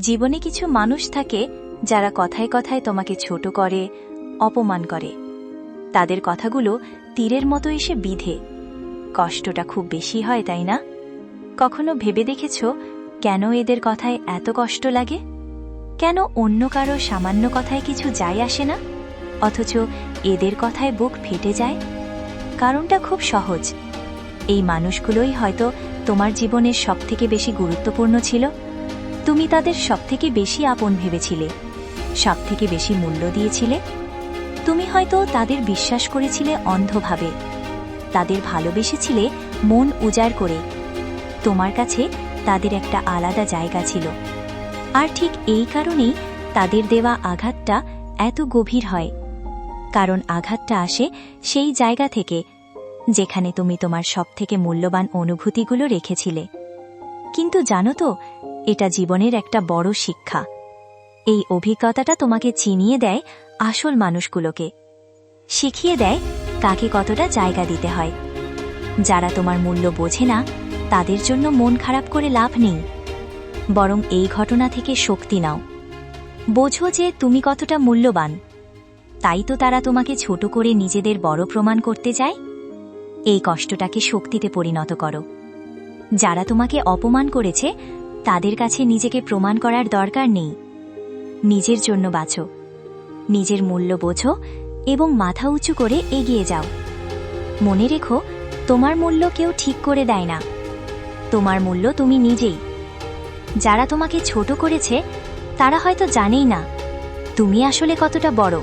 জীবনে কিছু মানুষ থাকে যারা কথায় কথায় তোমাকে ছোট করে, অপমান করে। তাদের কথাগুলো তীরের মতো এসে বিধে। কষ্টটা খুব বেশি হয়, তাই না? কখনো ভেবে দেখেছ কেন এদের কথায় এত কষ্ট লাগে? কেন অন্য কারও সামান্য কথায় কিছু যায় আসে না? অথচ এদের কথায় বুক ফেটে যায়? কারণটা খুব সহজ। এই মানুষগুলোই হয়তো তোমার জীবনের সবথেকে বেশি গুরুত্বপূর্ণ ছিল। তুমি তাদের সবথেকে বেশি আপন ভেবেছিলে, সবথেকে বেশি মূল্য দিয়েছিলে? তুমি হয়তো তাদের বিশ্বাস করেছিলে অন্ধভাবে, তাদের ভালোবেসেছিলে মন উজাড় করে, তোমার কাছে তাদের একটা আলাদা জায়গা ছিল। আর ঠিক এই কারণেই তাদের দেওয়া আঘাতটা এত গভীর হয়, কারণ আঘাতটা আসে সেই জায়গা থেকে, যেখানে তুমি তোমার সবথেকে মূল্যবান অনুভূতিগুলো রেখেছিলে। কিন্তু জানো তো এটা জীবনের একটা বড় শিক্ষা। এই অভিজ্ঞতাটা তোমাকে চিনিয়ে দেয় আসল মানুষগুলোকে। শিখিয়ে দেয় কাকে কতটা জায়গা দিতে হয়। যারা তোমার মূল্য বোঝে না, তাদের জন্য মন খারাপ করে লাভ নেই। বরং এই ঘটনা থেকে শক্তি নাও। বোঝো যে তুমি কতটা মূল্যবান। তাই তো তারা তোমাকে ছোট করে নিজেদের বড় প্রমাণ করতে চায় এই কষ্টটাকে শক্তিতে পরিণত করো। যারা তোমাকে অপমান করেছে তাদের কাছে নিজেকে প্রমাণ করার দরকার নেই। নিজের জন্য বাঁচো। নিজের মূল্য বোঝো এবং মাথা উঁচু করে এগিয়ে যাও। মনে রেখো, তোমার মূল্য কেউ ঠিক করে দেয় না। তোমার মূল্য তুমি নিজেই। যারা তোমাকে ছোট করেছে, তারা হয়তো জানেই না, তুমি আসলে কতটা বড়।